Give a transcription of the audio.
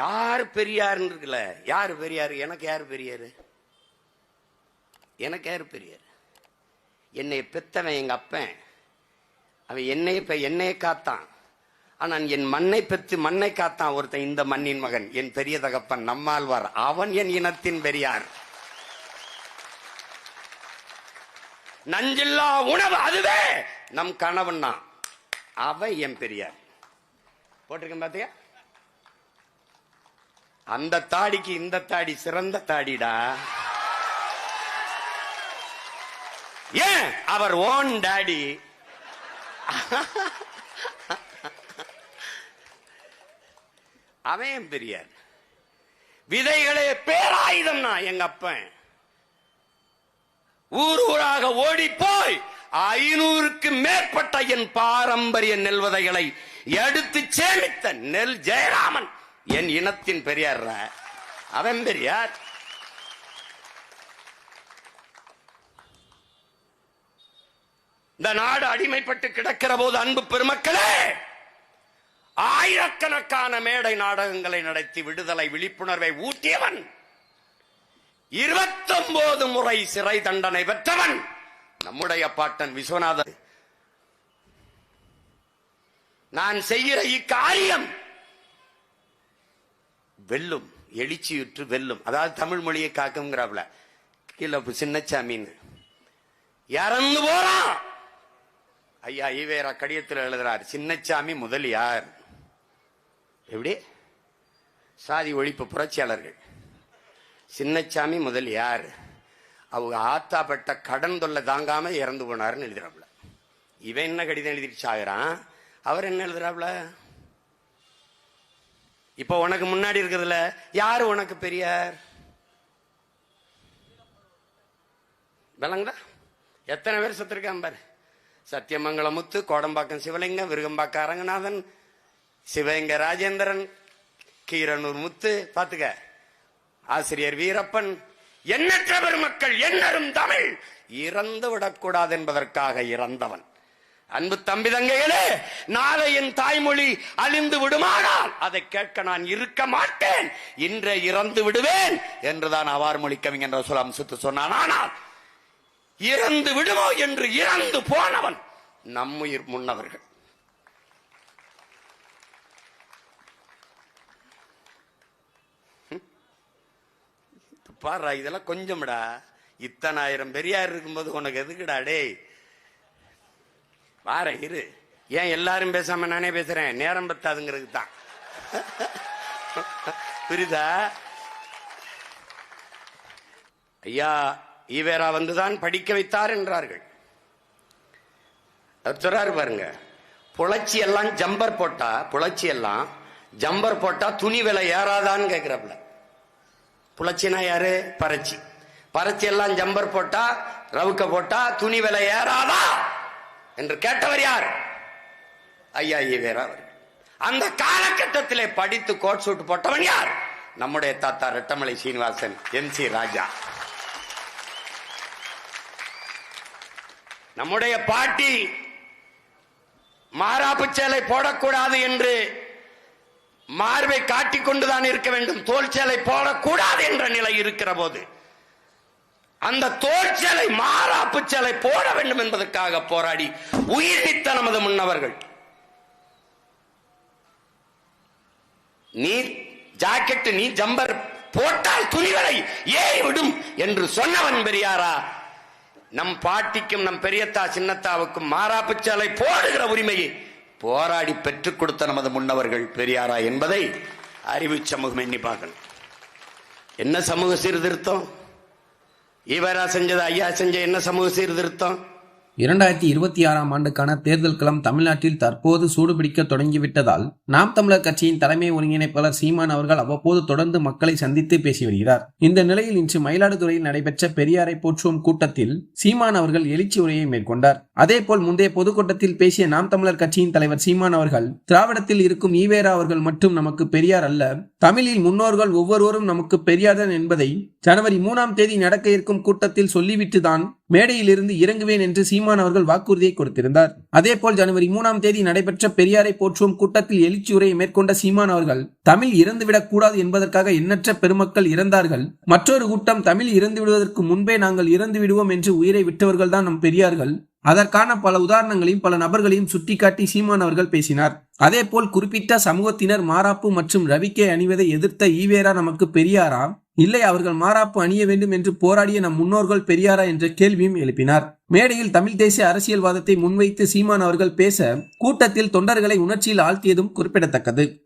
யார் பெரியார்னு இருக்குல்ல யார் பெரியார்? எனக்கு யார் பெரியார்? எனக்கு யார் பெரியார்? என்னை பெத்தவன் எங்கள் அப்பன். அவன் என்னை இப்போ என்னையை காத்தான். ஆனால் என் மண்ணை பெற்று மண்ணை காத்தான் ஒருத்தன் இந்த மண்ணின் மகன். என் பெரிய தகப்பன் நம்மாழ்வார். அவன் என் இனத்தின் பெரியார். நஞ்சில்லா உணவு அதுவே! நம் கணவன் தான். அவன் என் பெரியார். போட்டிருக்கேன் பார்த்தியா அந்த தாடிக்கு இந்த தாடி சிறந்த தாடிடா. ஏன்? அவர் ஓன் டாடி. அவன் பெரியார். விதைகளே பேராயுதம் நான் எங்க அப்பன். ஊர் ஊராக ஓடி போய் ஐநூறுக்கு மேற்பட்ட என் பாரம்பரிய நெல் விதைகளை எடுத்து சேமித்த நெல் ஜெயராமன். என் இனத்தின் பெரியார் அவன் பெரியார். இந்த நாடு அடிமைப்பட்டு கிடக்கிற போது அன்பு பெருமக்களே ஆயிரக்கணக்கான மேடை நாடகங்களை நடத்தி விடுதலை விழிப்புணர்வை ஊட்டியவன் இருபத்தொன்பது முறை சிறை தண்டனை பெற்றவன் நம்முடைய பாட்டன் விஸ்வநாதன் நான் செய்கிற இக்காரியம் வெல்லும் எழுச்சியுற்று வெல்லும். அதாவது தமிழ் மொழியை காக்குங்கிறாப்ல கீழே சின்னச்சாமின்னு. இறந்து போறான் ஐயா ஈவேரா கடிதத்தில் எழுதுறார் சின்னச்சாமி முதலியார். எப்படி? சாதி ஒழிப்பு புரட்சியாளர்கள். சின்னச்சாமி முதலியார். அவங்க ஆத்தாப்பட்ட கடன் தொல்லை தாங்காம இறந்து போனாருன்னு எழுதுறாப்புல. இவன் என்ன கடிதம் எழுதிட்டு சாகுறான்? அவர் என்ன எழுதுறாப்புல? இப்போ உனக்கு முன்னாடி இருக்கிறதுல யாரு உனக்கு பெரியார்? விளங்குதா? எத்தனை பேர் செத்துருக்கான் பாரு. சத்தியமங்கலமுத்து கோடம்பாக்கம் சிவலிங்கம் விருகம்பாக்கம் அரங்கநாதன் சிவகங்க ராஜேந்திரன் கீரனூர் முத்து பாத்துக்க. ஆசிரியர் வீரப்பன் எண்ணற்ற பெருமக்கள் எண்ணரும் தமிழ் இறந்து விடக்கூடாது என்பதற்காக இறந்தவன். அன்பு தம்பி தங்கைகளே நாளை என் தாய்மொழி அழிந்து விடுமானால் அதை கேட்க நான் இருக்க மாட்டேன். இன்றே இறந்து விடுவேன் என்றுதான் அவார் மொழி கவிஞர் ரசூல் அம்சத்து சொன்னான். ஆனால் இறந்து விடுமோ என்று இறந்து போனவன் நம்முயிர் முன்னவர்கள். பாரு இதெல்லாம் கொஞ்சம்டா. இத்தனாயிரம் பெரியார் இருக்கும்போது உனக்கு எதுக்குடா டேய்? வார இரு. ஏன் எல்லாரும் பேசாம நானே பேசுறேன்? நேரம் பத்தாதுங்கிறது தான். புரியுதா? ஐயா ஈவேரா வந்துதான் படிக்க வைத்தார் என்றார்கள். அவர் சொல்றாரு பாருங்க புலச்சி எல்லாம் ஜம்பர் போட்டா புலச்சி எல்லாம் ஜம்பர் போட்டா துணி விலை ஏறாதான்னு கேக்குறாப்புல. புலச்சினா யாரு? பறச்சி. பறச்சி எல்லாம் ஜம்பர் போட்டா ரவுக்க போட்டா துணி விலை ஏறாதா? என்று கேட்டவர் யார்? ஐயா ஈவேரா அந்த காலகட்டத்திலே படித்து கோட் சூட் போட்டவன் யார்? நம்முடைய தாத்தா ரெட்டமலை சீனிவாசன் எம் சி ராஜா. நம்முடைய பாட்டி மாறாப்பு சேலை போடக்கூடாது என்று மார்பை காட்டிக் கொண்டுதான் இருக்க வேண்டும். தோல் சேலை போடக்கூடாது என்ற நிலை இருக்கிற போது அந்த தோற்சலை மாறாப்பு சேலை போட வேண்டும் என்பதற்காக போராடி உயிர் நீத்த நமது முன்னவர்கள். நீ ஜாக்கெட் நீ ஜம்பர் போட்டால் துணிகளை ஏறி விடும் என்று சொன்னவன் பெரியாரா? நம் பாட்டிக்கும் நம் பெரியத்தா சின்னத்தாவுக்கும் மாறாப்பு சேலை போடுகிற உரிமையை போராடி பெற்றுக் கொடுத்த நமது முன்னவர்கள் பெரியாரா என்பதை அறிவு சமூகம் எண்ணி பார்க்கணும். என்ன சமூக சீர்திருத்தம்? இவரா செஞ்சது ஐயா செஞ்ச என்ன சமூக சீர்திருத்தம்? இரண்டாயிரத்தி இருபத்தி ஆறாம் ஆண்டுக்கான தேர்தல் களம் தமிழ்நாட்டில் தற்போது சூடுபிடிக்க தொடங்கிவிட்டதால் நாம் தமிழர் கட்சியின் தலைமை ஒருங்கிணைப்பாளர் சீமான் அவர்கள் அவ்வப்போது தொடர்ந்து மக்களை சந்தித்து பேசி வருகிறார். இந்த நிலையில் இன்று மயிலாடுதுறையில் நடைபெற்ற பெரியாரை போற்றுவோம் கூட்டத்தில் சீமான் அவர்கள் எழுச்சி உரையை மேற்கொண்டார். அதேபோல் முந்தைய பொதுக்கூட்டத்தில் பேசிய நாம் தமிழர் கட்சியின் தலைவர் சீமான் அவர்கள் திராவிடத்தில் இருக்கும் ஈவேரா அவர்கள் மட்டும் நமக்கு பெரியார் அல்ல தமிழில் முன்னோர்கள் ஒவ்வொருவரும் நமக்கு பெரியார்தான் என்பதை ஜனவரி மூணாம் தேதி நடக்க இருக்கும் கூட்டத்தில் சொல்லிவிட்டுதான் மேடையிலிருந்து இறங்குவேன் என்று சீமான் அவர்கள் வாக்குறுதியை கொடுத்திருந்தார். அதேபோல் ஜனவரி மூணாம் தேதி நடைபெற்ற பெரியாரை போற்றுவோம் கூட்டத்தில் எழுச்சி உரையை மேற்கொண்ட சீமான் அவர்கள் தமிழ் இறந்துவிடக் கூடாது என்பதற்காக எண்ணற்ற பெருமக்கள் இறந்தார்கள். மற்றொரு கூட்டம் தமிழ் இறந்து விடுவதற்கு முன்பே நாங்கள் இறந்து விடுவோம் என்று உயிரை விட்டவர்கள் தான் நம் பெரியார்கள். அதற்கான பல உதாரணங்களையும் பல நபர்களையும் சுட்டிக்காட்டி சீமான் அவர்கள் பேசினார். அதேபோல் குறிப்பிட்ட சமூகத்தினர் மாராப்பு மற்றும் ரவிக்கை அணிவதை எதிர்த்த ஈவேரா நமக்கு பெரியாரா? இல்லை அவர்கள் மாறாப்பு அணிய வேண்டும் என்று போராடிய நம் முன்னோர்கள் பெரியாரா என்ற கேள்வியும் எழுப்பினார். மேடையில் தமிழ் தேசிய அரசியல்வாதத்தை முன்வைத்து சீமான் அவர்கள் பேச கூட்டத்தில் தொண்டர்களை உணர்ச்சியில் ஆழ்த்தியதும் குறிப்பிடத்தக்கது.